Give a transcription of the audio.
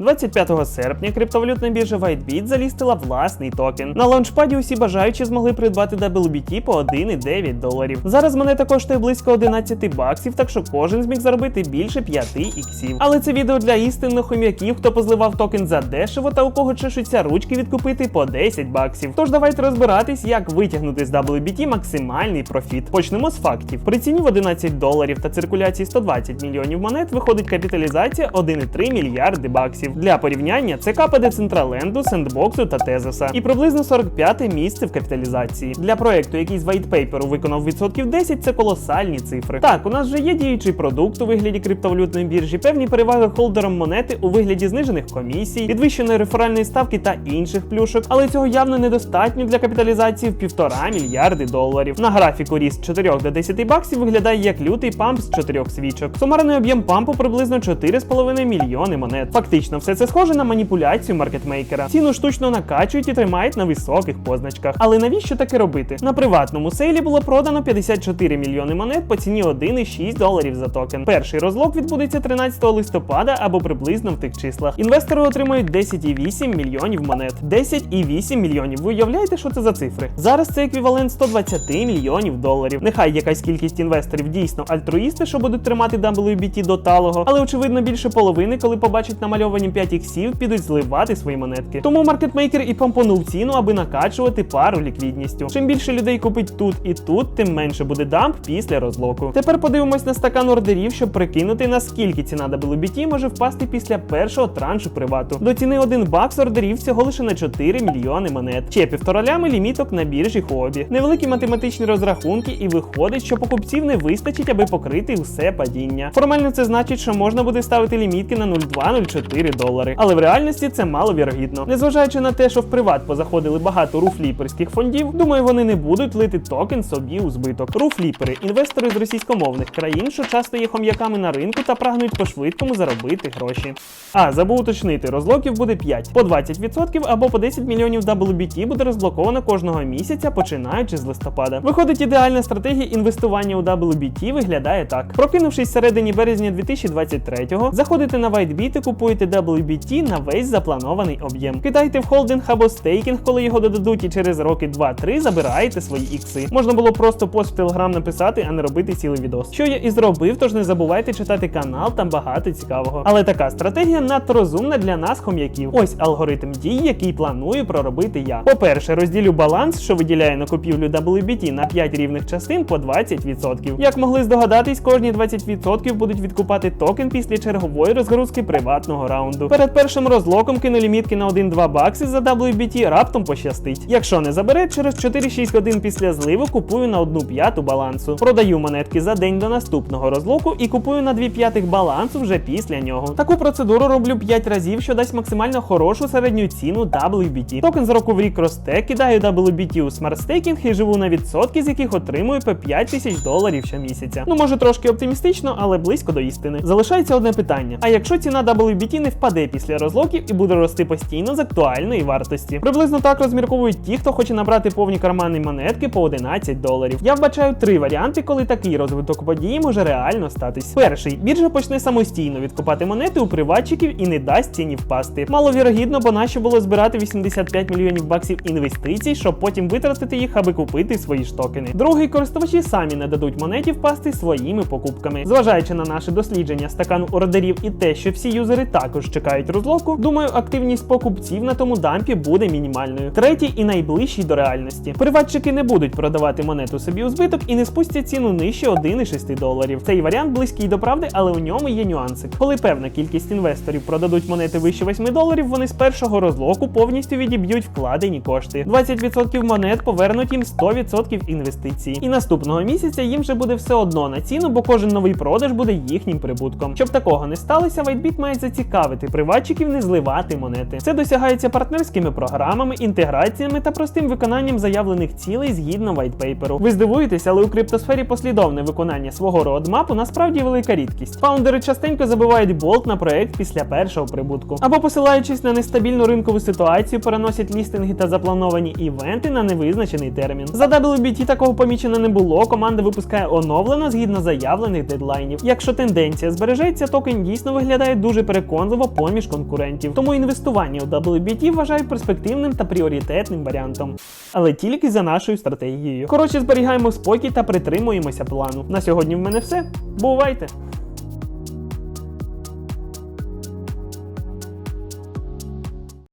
25 серпня криптовалютна біржа WhiteBit залістила власний токен. На лаунчпаді усі бажаючі змогли придбати WBT по 1,9 доларів. Зараз монета коштує близько 11 баксів, так що кожен зміг заробити більше 5 іксів. Але це відео для істинних хом'яків, хто позливав токен за дешево та у кого чешуться ручки відкупити по 10 баксів. Тож давайте розбиратись, як витягнути з WBT максимальний профіт. Почнемо з фактів. При ціні в 11 доларів та циркуляції 120 мільйонів монет виходить капіталізація 1,3 мільярди баксів. Для порівняння це КПД Централенду, Сендбоксу та Тезоса. І приблизно 45 місце в капіталізації. Для проекту, який з вайтпейперу виконав відсотків 10, це колосальні цифри. Так, у нас вже є діючий продукт у вигляді криптовалютної біржі, певні переваги холдерам монети у вигляді знижених комісій, підвищеної реферальної ставки та інших плюшок, але цього явно недостатньо для капіталізації в півтора мільярди доларів. На графіку ріст з 4 до 10 баксів виглядає як лютий памп з 4 свічок. Сумарний об'єм пампу приблизно 4,5 мільйони монет. Фактично, все це схоже на маніпуляцію маркетмейкера. Ціну штучно накачують і тримають на високих позначках. Але навіщо таке робити? На приватному сейлі було продано 54 мільйони монет по ціні 1,6 доларів за токен. Перший розлог відбудеться 13 листопада або приблизно в тих числах. Інвестори отримають 10,8 мільйонів монет. 10,8 мільйонів. Ви уявляєте, що це за цифри? Зараз це еквівалент 120 мільйонів доларів. Нехай якась кількість інвесторів дійсно альтруїсти, що будуть тримати WBT до талого, але очевидно більше половини, коли побачать намальовані 5 іксів, підуть зливати свої монетки. Тому маркетмейкер і помпонув ціну, аби накачувати пару ліквідністю. Чим більше людей купить тут і тут, тим менше буде дамп після розлоку. Тепер подивимось на стакан ордерів, щоб прикинути наскільки ціна WBT може впасти після першого траншу привату. До ціни 1 бакс ордерів всього лише на 4 мільйони монет. Ще півтора лями ліміток на біржі хобі. Невеликі математичні розрахунки, і виходить, що покупців не вистачить, аби покрити усе падіння. Формально це значить, що можна буде ставити лімітки на 0,2-0,4 долари. Але в реальності це маловірогідно. Незважаючи на те, що в приват позаходили багато руфліперських фондів, думаю, вони не будуть лити токен собі у збиток. Руфліпери інвестори з російськомовних країн, що часто є хом'яками на ринку та прагнуть по-швидкому заробити гроші. А забув уточнити, розлоків буде 5 по 20% або по 10 мільйонів WBT буде розблоковано кожного місяця, починаючи з листопада. Виходить, ідеальна стратегія інвестування у WBT виглядає так: прокинувшись середині березня 2023-го, заходите на WhiteBit і купуєте WBT на весь запланований об'єм. Кидайте в холдинг або стейкінг, коли його додадуть, і через роки 2-3 забираєте свої ікси. Можна було просто пост в Телеграм написати, а не робити цілий відос. Що я і зробив, тож не забувайте читати канал, там багато цікавого. Але така стратегія надто розумна для нас, хом'яків. Ось алгоритм дій, який планую проробити я. По-перше, розділю баланс, що виділяє на купівлю WBT на 5 рівних частин по 20%. Як могли здогадатись, кожні 20% будуть відкупати токен після чергової розгрузки приватного раунду. Перед першим розлоком кину лімітки на 1-2 бакси за WBT раптом пощастить. Якщо не забере, через 4-6 годин після зливу купую на 1 п'яту балансу. Продаю монетки за день до наступного розлоку і купую на 2 п'ятих балансу вже після нього. Таку процедуру роблю 5 разів, що дасть максимально хорошу середню ціну WBT. Токен з року в рік росте, кидаю WBT у смарт-стейкінг і живу на відсотки, з яких отримую по 5 тисяч доларів щомісяця. Ну може трошки оптимістично, але близько до істини. Залишається одне питання: а якщо ціна WBT не впаде після розлоків і буде рости постійно з актуальної вартості? Приблизно так розмірковують ті, хто хоче набрати повні кармани монетки по 11 доларів. Я вбачаю три варіанти, коли такий розвиток події може реально статись. Перший біржа почне самостійно відкупати монети у приватчиків і не дасть ціні впасти. Маловірогідно, бо нащо було збирати 85 мільйонів баксів інвестицій, щоб потім витратити їх, аби купити свої ж токени. Другий користувачі самі не дадуть монеті впасти своїми покупками. Зважаючи на наше дослідження стакану ордерів і те, що всі юзери також чекають розлоку, думаю, активність покупців на тому дампі буде мінімальною. Третій і найближчий до реальності. Приватчики не будуть продавати монету собі у збиток і не спустять ціну нижче 1,6 доларів. Цей варіант близький до правди, але у ньому є нюанси. Коли певна кількість інвесторів продадуть монети вище 8 доларів, вони з першого розлоку повністю відіб'ють вкладені кошти. 20% монет повернуть їм 100% інвестицій. І наступного місяця їм вже буде все одно на ціну, бо кожен новий продаж буде їхнім прибутком. Щоб такого не сталося, WhiteBit має зацікавити приватчиків не зливати монети. Це досягається партнерськими програмами, інтеграціями та простим виконанням заявлених цілей згідно whitepaper. Ви здивуєтесь, але у криптосфері послідовне виконання свого родмапу насправді велика рідкість. Фаундери частенько забивають болт на проект після першого прибутку, або посилаючись на нестабільну ринкову ситуацію, переносять лістинги та заплановані івенти на невизначений термін. За WBT такого помічено не було. Команда випускає оновлено згідно заявлених дедлайнів. Якщо тенденція збережеться, токен дійсно виглядає дуже переконливо поміж конкурентів. Тому інвестування у WBT вважаю перспективним та пріоритетним варіантом. Але тільки за нашою стратегією. Коротше, зберігаємо спокій та притримуємося плану. На сьогодні в мене все. Бувайте!